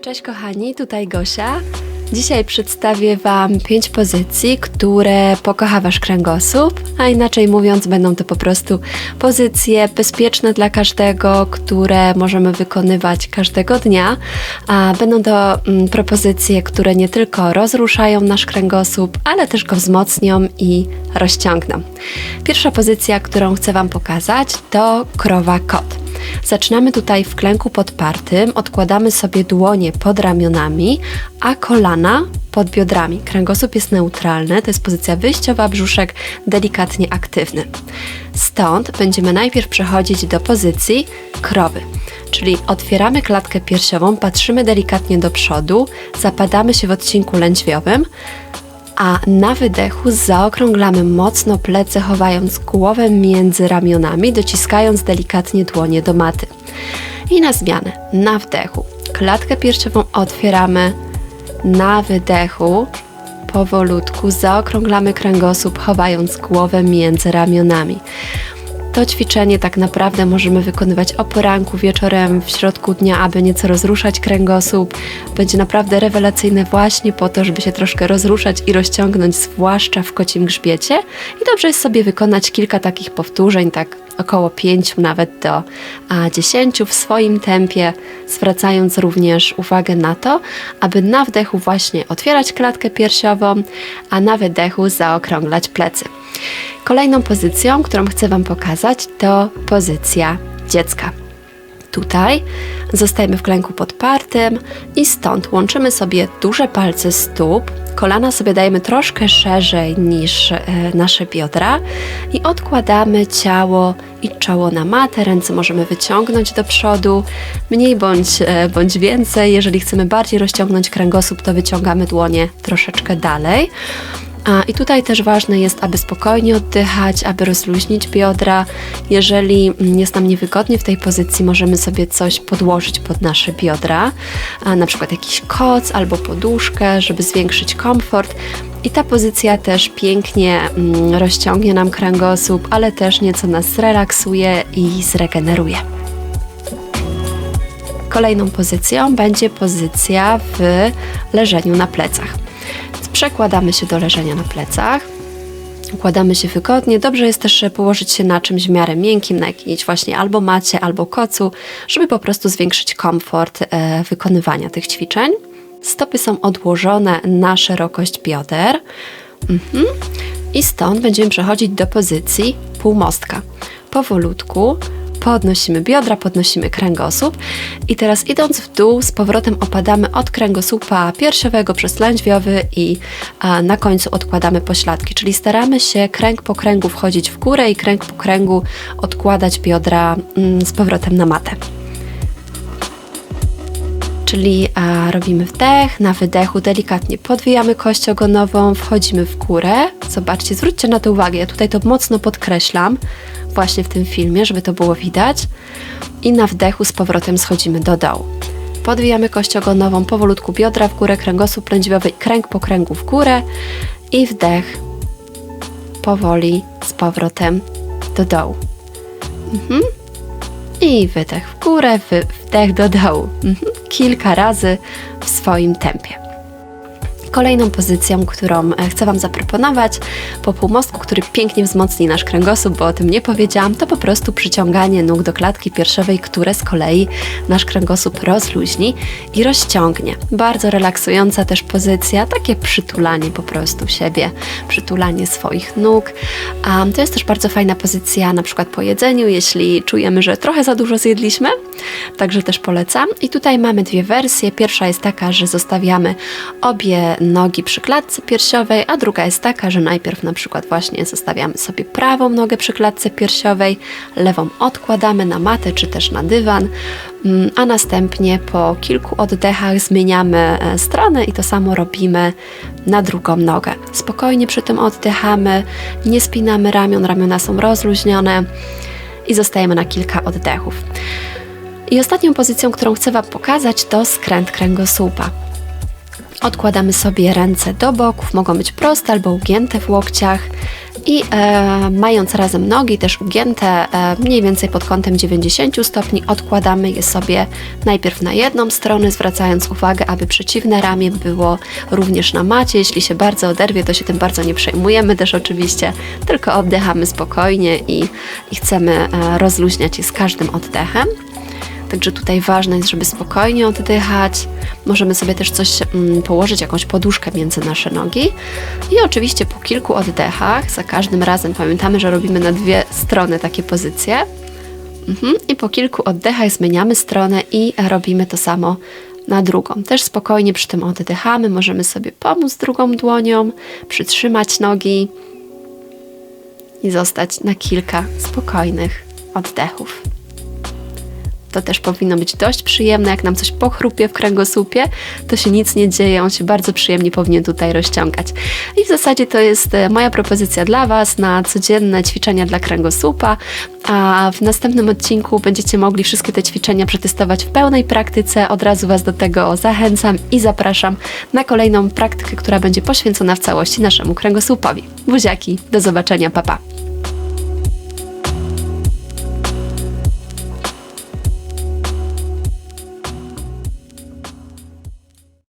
Cześć kochani, tutaj Gosia. Dzisiaj przedstawię Wam pięć pozycji, które pokocha Wasz kręgosłup, a inaczej mówiąc, będą to po prostu pozycje bezpieczne dla każdego, które możemy wykonywać każdego dnia. A będą to mm, propozycje, które nie tylko rozruszają nasz kręgosłup, ale też go wzmocnią i rozciągną. Pierwsza pozycja, którą chcę Wam pokazać, to krowa kot. Zaczynamy tutaj w klęku podpartym, odkładamy sobie dłonie pod ramionami, a kolana pod biodrami. Kręgosłup jest neutralny, to jest pozycja wyjściowa, brzuszek delikatnie aktywny. Stąd będziemy najpierw przechodzić do pozycji krowy. Czyli otwieramy klatkę piersiową, patrzymy delikatnie do przodu, zapadamy się w odcinku lędźwiowym, a na wydechu zaokrąglamy mocno plecy, chowając głowę między ramionami, dociskając delikatnie dłonie do maty. I na zmianę, na wdechu, klatkę piersiową otwieramy, na wydechu powolutku zaokrąglamy kręgosłup, chowając głowę między ramionami. To ćwiczenie tak naprawdę możemy wykonywać o poranku, wieczorem, w środku dnia, aby nieco rozruszać kręgosłup. Będzie naprawdę rewelacyjne właśnie po to, żeby się troszkę rozruszać i rozciągnąć, zwłaszcza w kocim grzbiecie. I dobrze jest sobie wykonać kilka takich powtórzeń, tak około 5 nawet do 10 w swoim tempie, zwracając również uwagę na to, aby na wdechu właśnie otwierać klatkę piersiową, a na wydechu zaokrąglać plecy. Kolejną pozycją, którą chcę Wam pokazać, to pozycja dziecka. Tutaj zostajemy w klęku podpartym i stąd łączymy sobie duże palce stóp, kolana sobie dajemy troszkę szerzej niż e, nasze biodra i odkładamy ciało i czoło na matę, ręce możemy wyciągnąć do przodu, mniej bądź, e, bądź więcej. Jeżeli chcemy bardziej rozciągnąć kręgosłup, to wyciągamy dłonie troszeczkę dalej. I tutaj też ważne jest, aby spokojnie oddychać, aby rozluźnić biodra. Jeżeli jest nam niewygodnie w tej pozycji, możemy sobie coś podłożyć pod nasze biodra, na przykład jakiś koc albo poduszkę, żeby zwiększyć komfort. I ta pozycja też pięknie mm, rozciągnie nam kręgosłup, ale też nieco nas zrelaksuje i zregeneruje. Kolejną pozycją będzie pozycja w leżeniu na plecach. Przekładamy się do leżenia na plecach. Układamy się wygodnie. Dobrze jest też położyć się na czymś w miarę miękkim, na jakiejś właśnie albo macie, albo kocu, żeby po prostu zwiększyć komfort e, wykonywania tych ćwiczeń. Stopy są odłożone na szerokość bioder. Mhm. I stąd będziemy przechodzić do pozycji półmostka. Powolutku podnosimy biodra, podnosimy kręgosłup i teraz idąc w dół z powrotem opadamy od kręgosłupa piersiowego przez lędźwiowy i na końcu odkładamy pośladki, czyli staramy się kręg po kręgu wchodzić w górę i kręg po kręgu odkładać biodra mm, z powrotem na matę. Czyli robimy wdech, na wydechu delikatnie podwijamy kość ogonową, wchodzimy w górę. Zobaczcie, zwróćcie na to uwagę, ja tutaj to mocno podkreślam właśnie w tym filmie, żeby to było widać. I na wdechu z powrotem schodzimy do dołu. Podwijamy kość ogonową, powolutku biodra w górę, kręgosłup lędźwiowy, kręg po kręgu w górę i wdech powoli z powrotem do dołu. Mhm. I wydech w górę, wdech do dołu. Mhm. Kilka razy w swoim tempie. Kolejną pozycją, którą e, chcę Wam zaproponować po półmostku, który pięknie wzmocni nasz kręgosłup, bo o tym nie powiedziałam, to po prostu przyciąganie nóg do klatki piersiowej, które z kolei nasz kręgosłup rozluźni i rozciągnie. Bardzo relaksująca też pozycja, takie przytulanie po prostu siebie, przytulanie swoich nóg. Um, to jest też bardzo fajna pozycja na przykład po jedzeniu, jeśli czujemy, że trochę za dużo zjedliśmy, także też polecam. I tutaj mamy dwie wersje. Pierwsza jest taka, że zostawiamy obie nogi przy klatce piersiowej, a druga jest taka, że najpierw na przykład właśnie zostawiamy sobie prawą nogę przy klatce piersiowej, lewą odkładamy na matę czy też na dywan, mm, a następnie po kilku oddechach zmieniamy e, stronę i to samo robimy na drugą nogę. Spokojnie przy tym oddychamy, nie spinamy ramion, ramiona są rozluźnione i zostajemy na kilka oddechów. I ostatnią pozycją, którą chcę Wam pokazać, to skręt kręgosłupa. Odkładamy sobie ręce do boków, mogą być proste albo ugięte w łokciach. I e, mając razem nogi też ugięte e, mniej więcej pod kątem 90 stopni, odkładamy je sobie najpierw na jedną stronę, zwracając uwagę, aby przeciwne ramię było również na macie. Jeśli się bardzo oderwie, to się tym bardzo nie przejmujemy też oczywiście, tylko oddychamy spokojnie i, i chcemy e, rozluźniać je z każdym oddechem. Także tutaj ważne jest, żeby spokojnie oddychać. Możemy sobie też coś mm, położyć, jakąś poduszkę między nasze nogi. I oczywiście po kilku oddechach, za każdym razem pamiętamy, że robimy na dwie strony takie pozycje. Mhm. I po kilku oddechach zmieniamy stronę i robimy to samo na drugą. Też spokojnie przy tym oddychamy. Możemy sobie pomóc drugą dłonią, przytrzymać nogi i zostać na kilka spokojnych oddechów. To też powinno być dość przyjemne. Jak nam coś pochrupie w kręgosłupie, to się nic nie dzieje. On się bardzo przyjemnie powinien tutaj rozciągać. I w zasadzie to jest e, moja propozycja dla Was na codzienne ćwiczenia dla kręgosłupa. A w następnym odcinku będziecie mogli wszystkie te ćwiczenia przetestować w pełnej praktyce. Od razu Was do tego zachęcam i zapraszam na kolejną praktykę, która będzie poświęcona w całości naszemu kręgosłupowi. Buziaki, do zobaczenia, papa. Pa.